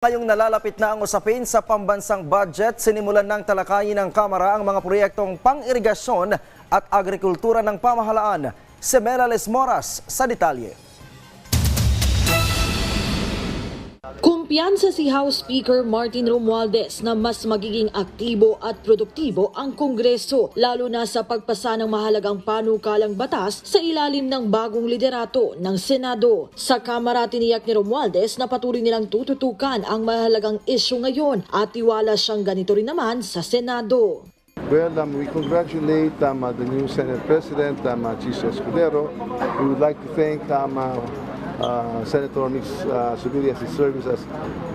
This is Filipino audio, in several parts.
Ngayong nalalapit na ang usapin sa pambansang budget, sinimulan ng talakayin ng Kamara ang mga proyektong pang-irigasyon at agrikultura ng pamahalaan. Si Melales Moras sa detalye. Kumpiyansa si House Speaker Martin Romualdez na mas magiging aktibo at produktibo ang Kongreso lalo na sa pagpasa ng mahalagang panukalang batas sa ilalim ng bagong liderato ng Senado. Sa Kamara tiniyak ni Romualdez na patuloy nilang tututukan ang mahalagang isyu ngayon at tiwala siyang ganito rin naman sa Senado. Well, um, we congratulate um, uh, the new Senate President, um, uh, Chiso Escudero. We would like to thank um, uh, uh, Senator Mix uh, Subilias, his service as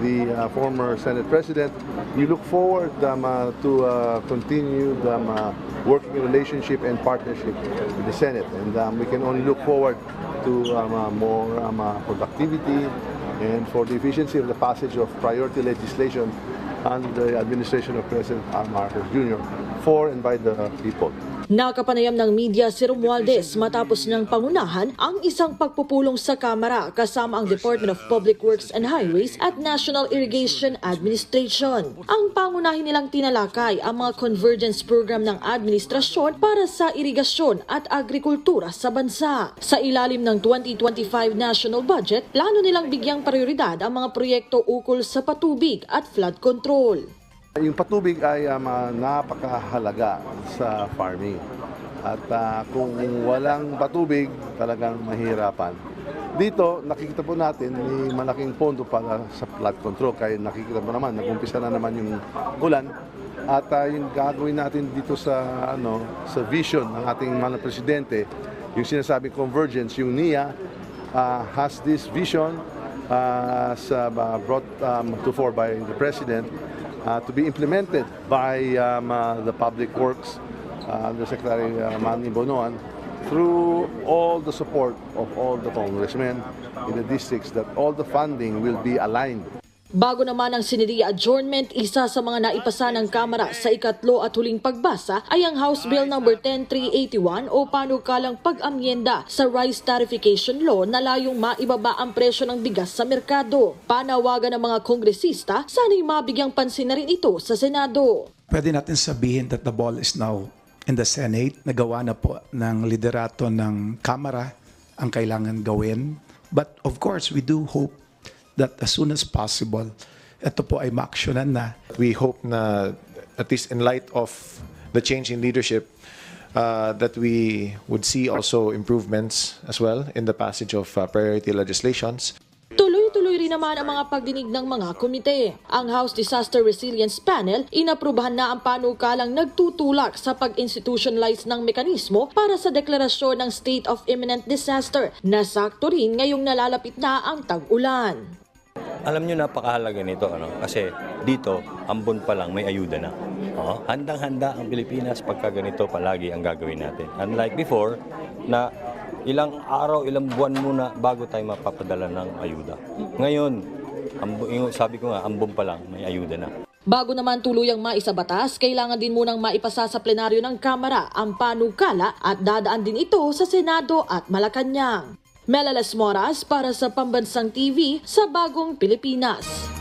the uh, former Senate President. We look forward um, uh, to uh, continued um, uh, working relationship and partnership with the Senate. And um, we can only look forward to um, uh, more um, productivity and for the efficiency of the passage of priority legislation under the administration of President. Marcos Jr. for and by the people. Nakapanayam ng media si Romualdez matapos niyang pangunahan ang isang pagpupulong sa Kamara kasama ang Department of Public Works and Highways at National Irrigation Administration. Ang pangunahin nilang tinalakay ang mga convergence program ng administrasyon para sa irigasyon at agrikultura sa bansa. Sa ilalim ng 2025 national budget, plano nilang bigyang prioridad ang mga proyekto ukol sa patubig at flood control. Yung patubig ay um, napakahalaga sa farming. At uh, kung walang patubig, talagang mahirapan. Dito, nakikita po natin may malaking pondo para sa flood control. Kaya nakikita mo naman, nag-umpisa na naman yung ulan. At uh, yung gagawin natin dito sa ano sa vision ng ating mga presidente, yung sinasabing convergence, yung NIA uh, has this vision uh, sa, uh, brought um, to fore by the president uh, to be implemented by um, uh, the Public Works uh, Undersecretary uh, Manny Bonoan through all the support of all the congressmen in the districts that all the funding will be aligned Bago naman ang siniriya adjournment, isa sa mga naipasa ng Kamara sa ikatlo at huling pagbasa ay ang House Bill No. 10381 o panukalang pag-amyenda sa Rice Tarification Law na layong maibaba ang presyo ng bigas sa merkado. Panawagan ng mga kongresista, sana'y mabigyang pansin na rin ito sa Senado. Pwede natin sabihin that the ball is now in the Senate. Nagawa na po ng liderato ng Kamara ang kailangan gawin. But of course, we do hope that as soon as possible, ito po ay maaksyonan na. we hope na at least in light of the change in leadership uh, that we would see also improvements as well in the passage of uh, priority legislations. Tuloy-tuloy rin naman ang mga pagdinig ng mga komite. Ang House Disaster Resilience Panel, inaprubahan na ang panukalang nagtutulak sa pag-institutionalize ng mekanismo para sa deklarasyon ng State of Imminent Disaster na sakto rin ngayong nalalapit na ang tag-ulan. Alam nyo, napakahalaga nito. Ano? Kasi dito, ambon pa lang, may ayuda na. Oo, handang-handa ang Pilipinas pagka ganito palagi ang gagawin natin. Unlike before, na ilang araw, ilang buwan muna bago tayo mapapadala ng ayuda. Ngayon, ambo, yung sabi ko nga, ambon pa lang, may ayuda na. Bago naman tuluyang maisabatas, kailangan din munang maipasa sa plenaryo ng Kamara ang panukala at dadaan din ito sa Senado at Malacanang. Melalas Moras para sa Pambansang TV sa Bagong Pilipinas.